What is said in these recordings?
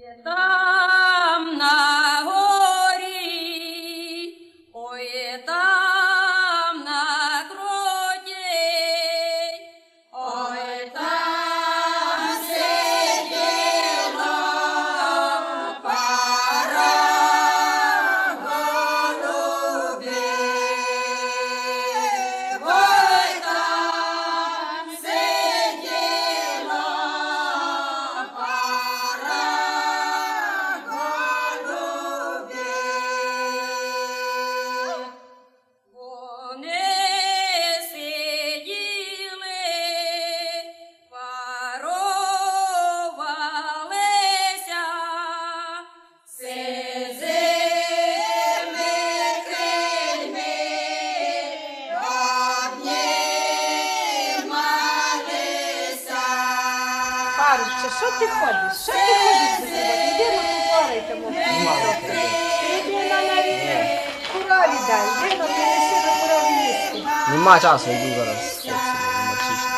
Там що ти ходиш? Що ти ходиш за собою? Іди на попарайте, мов. Іди на навіть корові дай, іди на принеси до корові їсти. Нема часу, йду зараз. хлопці, мальчишник.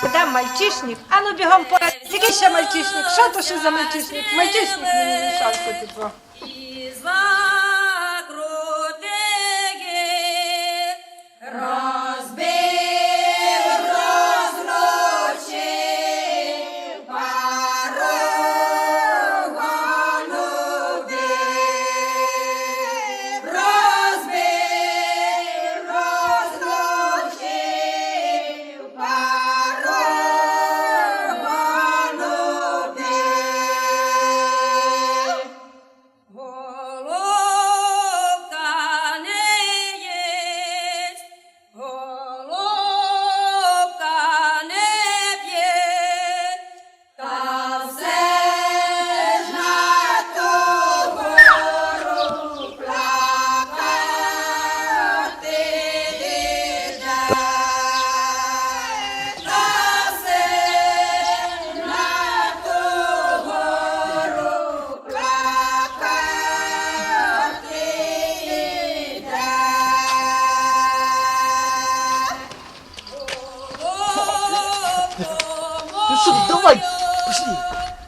Куди мальчишник? А ну бігом по... Який ще мальчишник? Що то ще за мальчишник? Мальчишник мені мішав тут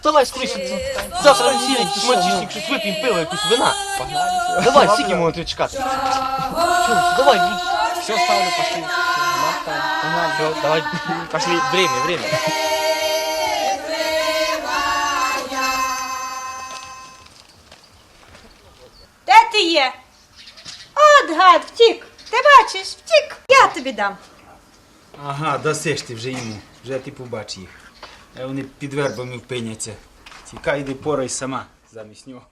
Давай скоріше. Завтра якийсь мальчишник, щось вип'ємо пиво, якусь вина. Давай, скільки можемо тебе чекати? Давай, Все ставлю, пошли. все, давай, пошли, время, время. Де ти є? От гад, втік. Ти бачиш, втік. Я тобі дам. Ага, досиш ти вже йому. Вже ти побач їх. А вони під вербами впиняться. Тікай, йди порай сама замість нього.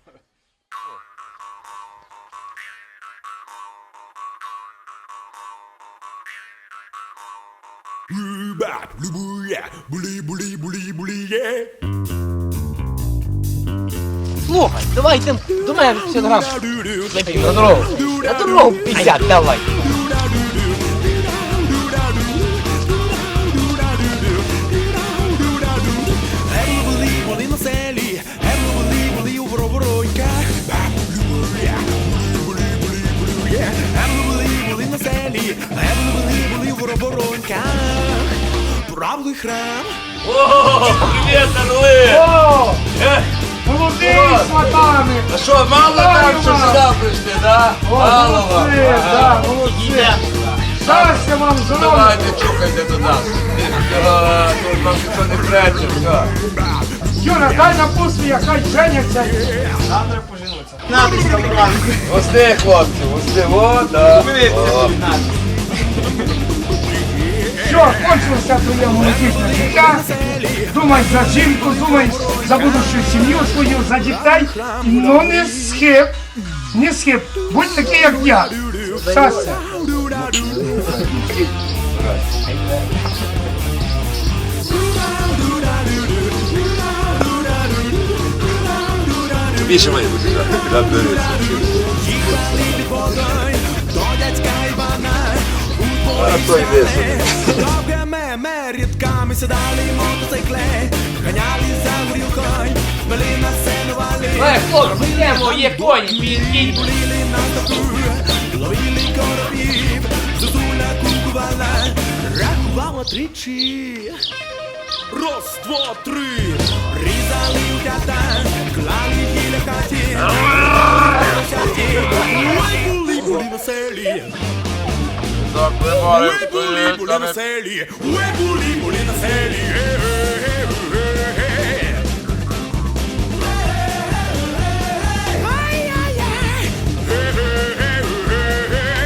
Слухай, давай йдемо до мене, все, грам. Вип'ємо на дорогу. На дорогу 50, давай. Привет, Орли! Молодые сватами! А що, мало там, що сюди прийшли, да? Мало вам? Щастя вам здоров'я! Давайте чухайте до нас. Е, Тут вам нічого не прече, все. Юра, дай напутствие, хай женяться. Гости, хлопці, гости, о, да. О. Все, кончилося твоє молодіжне життя. Думай за жінку, думай за будущу сім'ю свою, за дітей. Ну не схиб, не схиб. Будь такий, як я. Щастя. Більше має бути, на той висуне. Довгими ми рідками сідали мотоцикли, ганяли за горілкою, били на сенували. Е, хлопці, де мої коні, підкинь. На таку, ловили коробів, зозуля кукувала, рахувала тричі. Раз, два, три. Різали у п'ята, клали біля хаті. Ой, були веселі селі. Уе, булі, булі на селі. Е, е, е, е, е. Ай-яй-яй. Е, е, е, е,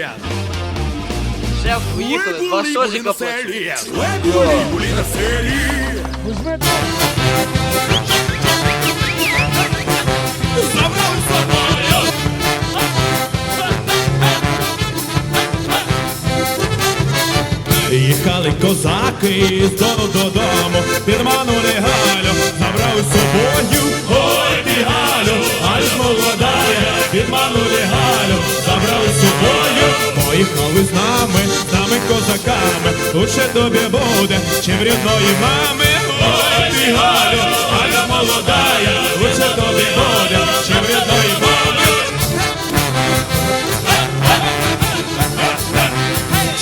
на. Шеф, поїхали, два сожика. Уе, були, були на селі. Забрали собою. Їхали козаки з дому додому, підманули Галю, поїхали з нами, з нами козаками, лучше тобі буде, чим рідної мами, ой ти Галю, Галя молодая, лучше тобі буде, чим рідної мами.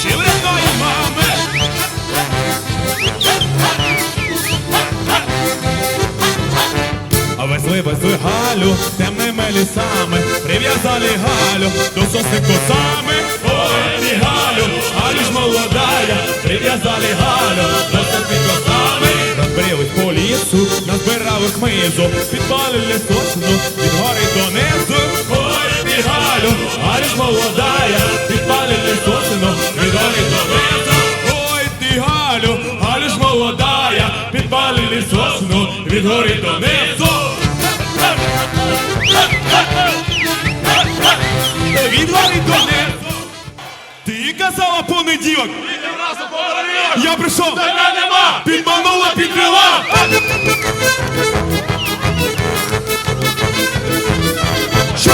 Чим рідної мами. А везли, везли Галю темними лісами, прив'язали Галю до сосни косами. Ой, Галю, Галю ж молодая, прив'язали Галю до сосни косами. Розбрілись по лісу, назбирали хмизу, підпалили сосну від гори донизу. Ой, ти Галю, Галю ж молодая, підпалили сосну від гори донизу. Ой, ти Галю, Галю ж молодая, підпалили сосну від гори донизу. Від гори донизу. Казала понеділок. Я прийшов. Тебе нема. Підманула, підвела. Що?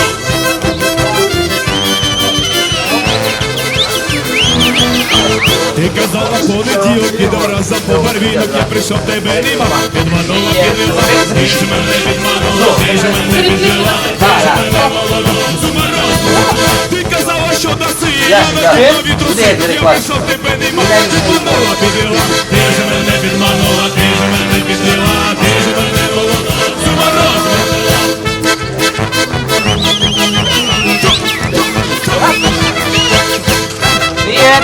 Ти казала понеділок і до раза по барвінок Я прийшов тебе нема Підманула, підвела Ти ж мене підманула Ти ж мене підвела Ти ж мене молоду Зуморозила Я я- Куди я тебе нема Підманула, підвела Ти ж мене підманула Ти ж мене підвела Ти ж мене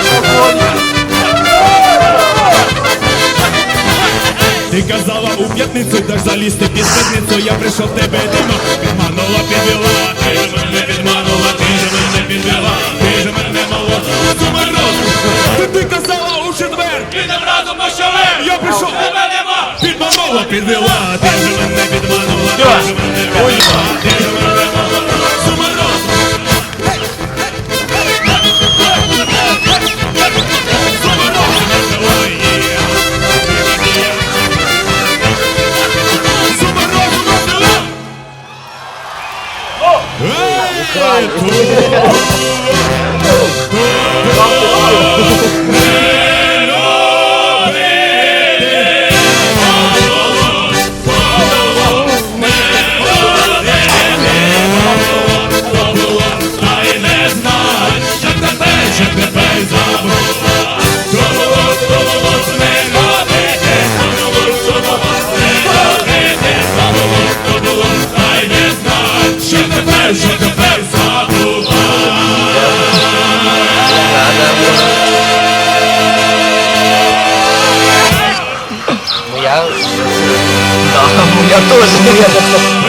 Соколь. Ти казала у п'ятницю, так залізти під спідницю Я прийшов тебе дима, підманула, підвела Ти ж мене підманула, ти ж мене підвела Ти, ти казала у четвер, підем разом на щавер Я прийшов, тебе нема. Підманула, підвела. Ти ж мене підманула, ти ж мене підвела Моя тоже. Що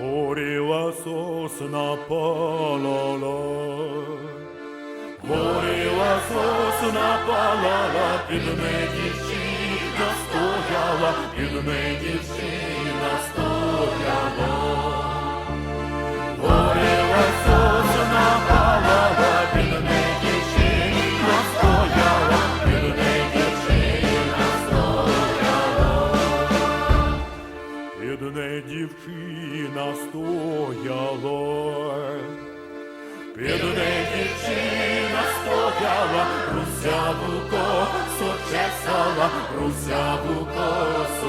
Горіла сосна палала, горіла сосна палала, під неї дівчина стояла, під неї дівчина стояла. Дівчина стояла, під неї дівчина стояла, русяву буко, чесала, руся чесала.